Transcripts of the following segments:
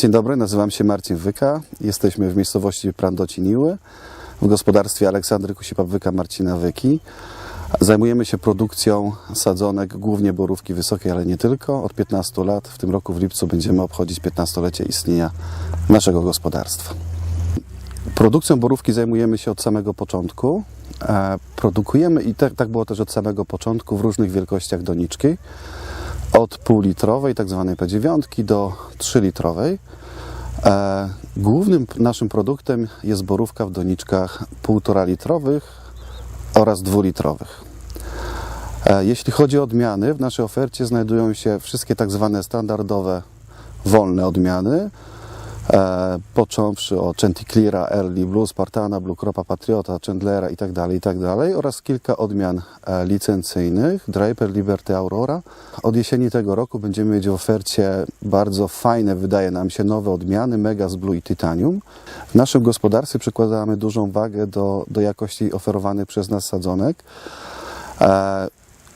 Dzień dobry, nazywam się Marcin Wyka. Jesteśmy w miejscowości Prandociniły w gospodarstwie Aleksandry Kusipap-Wyka Marcina Wyki. Zajmujemy się produkcją sadzonek, głównie borówki wysokiej, ale nie tylko. Od 15 lat, w tym roku w lipcu będziemy obchodzić 15-lecie istnienia naszego gospodarstwa. Produkcją borówki zajmujemy się od samego początku. E, Produkujemy i tak, tak było też od samego początku w różnych wielkościach doniczki. Od półlitrowej, tak zwanej P9 do 3-litrowej. E, Głównym naszym produktem jest borówka w doniczkach 1,5 litrowych oraz 2-litrowych. E, Jeśli chodzi o odmiany, w naszej ofercie znajdują się wszystkie tak zwane standardowe wolne odmiany, e, począwszy od Chanticleera, Early Blue, Spartana, Blue Cropa, Patriota, Chandlera itd., itd. oraz kilka odmian e, licencyjnych, Draper, Liberty, Aurora. Od jesieni tego roku będziemy mieć w ofercie bardzo fajne, wydaje nam się, nowe odmiany, Megas Blue i Titanium. W naszym gospodarstwie przykładamy dużą wagę do, do jakości oferowanych przez nas sadzonek. E,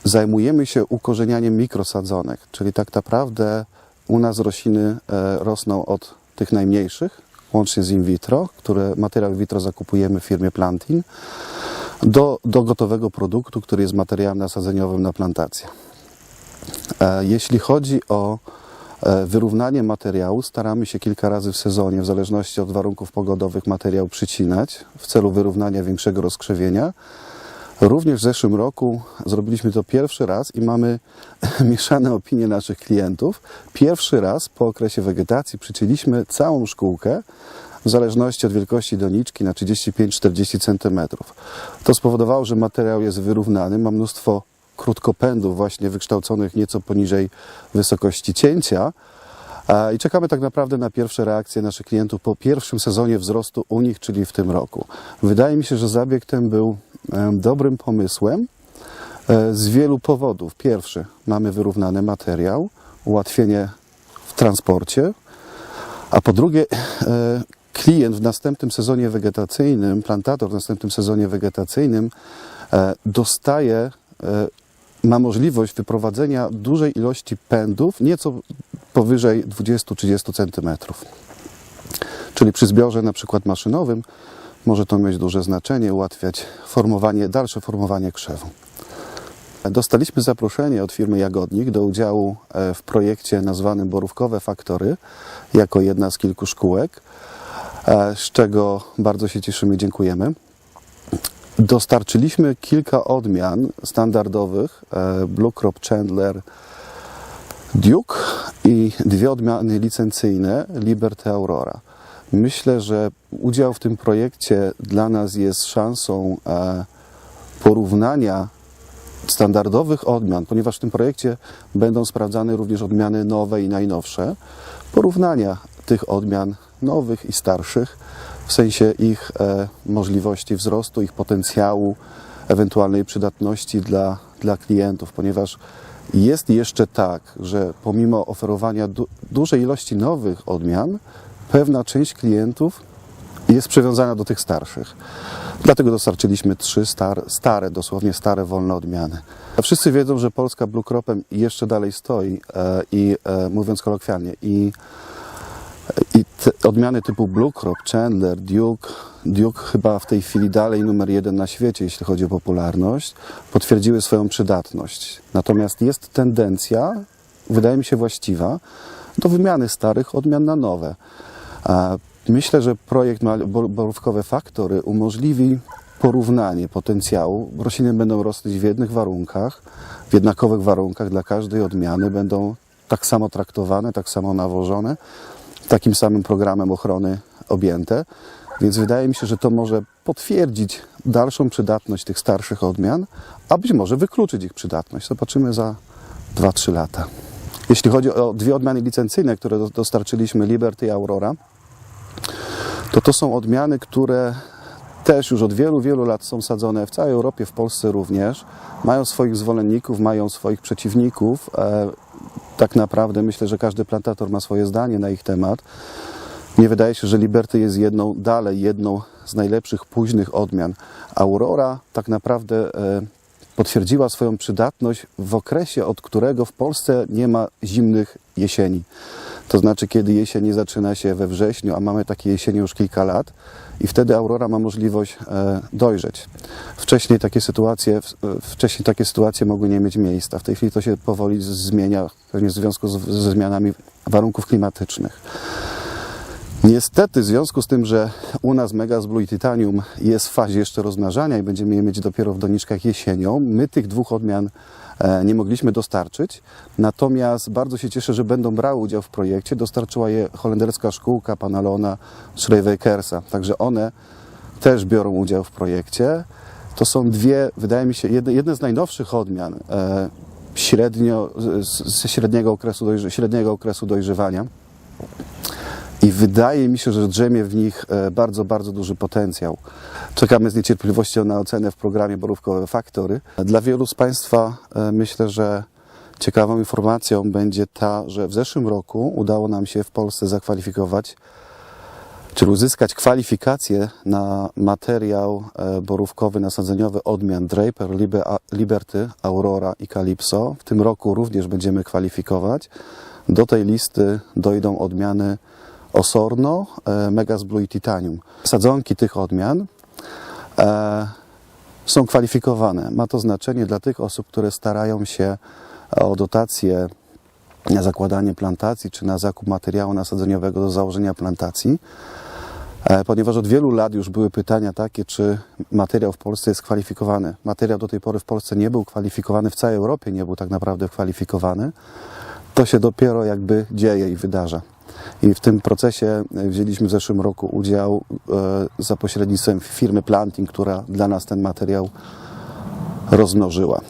Zajmujemy się ukorzenianiem mikrosadzonek, czyli tak naprawdę u nas rośliny e, rosną od tych najmniejszych, łącznie z in vitro, które materiał in vitro zakupujemy w firmie Plantin, do, do gotowego produktu, który jest materiałem nasadzeniowym na plantację. E, Jeśli chodzi o e, wyrównanie materiału, staramy się kilka razy w sezonie, w zależności od warunków pogodowych, materiał przycinać w celu wyrównania większego rozkrzewienia. Również w zeszłym roku zrobiliśmy to pierwszy raz i mamy mieszane opinie naszych klientów. Pierwszy raz po okresie wegetacji przycięliśmy całą szkółkę w zależności od wielkości doniczki na 35-40 cm. To spowodowało, że materiał jest wyrównany, ma mnóstwo krótkopędów właśnie wykształconych nieco poniżej wysokości cięcia. I czekamy tak naprawdę na pierwsze reakcje naszych klientów po pierwszym sezonie wzrostu u nich, czyli w tym roku. Wydaje mi się, że zabieg ten był dobrym pomysłem e, z wielu powodów. Pierwszy, mamy wyrównany materiał, ułatwienie w transporcie, a po drugie, e, klient w następnym sezonie wegetacyjnym, plantator w następnym sezonie wegetacyjnym e, dostaje, ma możliwość wyprowadzenia dużej ilości pędów, nieco powyżej 20-30 cm. Czyli przy zbiorze na przykład maszynowym może to mieć duże znaczenie, ułatwiać formowanie, dalsze formowanie krzewu. Dostaliśmy zaproszenie od firmy Jagodnik do udziału e, w projekcie nazwanym Borówkowe Faktory jako jedna z kilku szkółek, e, z czego bardzo się cieszymy, dziękujemy. Dostarczyliśmy kilka odmian standardowych e, Blue Crop Chandler Duke i dwie odmiany licencyjne Liberty Aurora. Myślę, że udział w tym projekcie dla nas jest szansą e, porównania standardowych odmian, ponieważ w tym projekcie będą sprawdzane również odmiany nowe i najnowsze, porównania tych odmian nowych i starszych w sensie ich e, możliwości wzrostu, ich potencjału, ewentualnej przydatności dla, dla klientów, ponieważ jest jeszcze tak, że pomimo oferowania du- dużej ilości nowych odmian, pewna część klientów jest przywiązana do tych starszych. Dlatego dostarczyliśmy trzy star, stare, dosłownie stare, wolne odmiany. Wszyscy wiedzą, że Polska Blue Cropem jeszcze dalej stoi e, i e, mówiąc kolokwialnie i, i odmiany typu Blue Crop, Chandler, Duke, Duke chyba w tej chwili dalej numer jeden na świecie, jeśli chodzi o popularność, potwierdziły swoją przydatność. Natomiast jest tendencja, wydaje mi się właściwa, do wymiany starych odmian na nowe. Myślę, że projekt borówkowe faktory umożliwi porównanie potencjału. Rośliny będą rosnąć w jednych warunkach, w jednakowych warunkach dla każdej odmiany, będą tak samo traktowane, tak samo nawożone, takim samym programem ochrony objęte. Więc wydaje mi się, że to może potwierdzić dalszą przydatność tych starszych odmian, a być może wykluczyć ich przydatność. Zobaczymy za 2-3 lata. Jeśli chodzi o dwie odmiany licencyjne, które do- dostarczyliśmy, Liberty i Aurora, to to są odmiany, które też już od wielu, wielu lat są sadzone w całej Europie, w Polsce również. Mają swoich zwolenników, mają swoich przeciwników. E, tak naprawdę myślę, że każdy plantator ma swoje zdanie na ich temat. Nie wydaje się, że Liberty jest jedną, dalej jedną z najlepszych późnych odmian. Aurora tak naprawdę e, potwierdziła swoją przydatność w okresie, od którego w Polsce nie ma zimnych jesieni. To znaczy, kiedy jesień zaczyna się we wrześniu, a mamy takie jesienie już kilka lat i wtedy aurora ma możliwość e, dojrzeć. Wcześniej takie sytuacje, e, wcześniej takie sytuacje mogły nie mieć miejsca. W tej chwili to się powoli zmienia, pewnie w związku z, ze zmianami warunków klimatycznych. Niestety, w związku z tym, że u nas Megas Blue i Titanium jest w fazie jeszcze rozmnażania i będziemy je mieć dopiero w doniczkach jesienią, my tych dwóch odmian e, nie mogliśmy dostarczyć. Natomiast bardzo się cieszę, że będą brały udział w projekcie. Dostarczyła je holenderska szkółka pana Leona. Także one też biorą udział w projekcie. To są dwie, wydaje mi się, jedne, jedne z najnowszych odmian e, średnio, z, ze średniego okresu, dojrze, średniego okresu dojrzewania. I wydaje mi się, że drzemie w nich e, bardzo, bardzo duży potencjał. Czekamy z niecierpliwością na ocenę w programie Borówkowe Faktory. Dla wielu z Państwa e, myślę, że ciekawą informacją będzie ta, że w zeszłym roku udało nam się w Polsce zakwalifikować, czyli uzyskać kwalifikację na materiał e, borówkowy nasadzeniowy odmian Draper, Liberty, Aurora i Calypso. W tym roku również będziemy kwalifikować. Do tej listy dojdą odmiany Osorno, e, Megas Blue i Titanium. Sadzonki tych odmian e, są kwalifikowane. Ma to znaczenie dla tych osób, które starają się o dotację na zakładanie plantacji czy na zakup materiału nasadzeniowego do założenia plantacji. E, Ponieważ od wielu lat już były pytania takie, czy materiał w Polsce jest kwalifikowany. Materiał do tej pory w Polsce nie był kwalifikowany, w całej Europie nie był tak naprawdę kwalifikowany. To się dopiero jakby dzieje i wydarza. I w tym procesie e, wzięliśmy w zeszłym roku udział e, za pośrednictwem firmy Planting, która dla nas ten materiał rozmnożyła.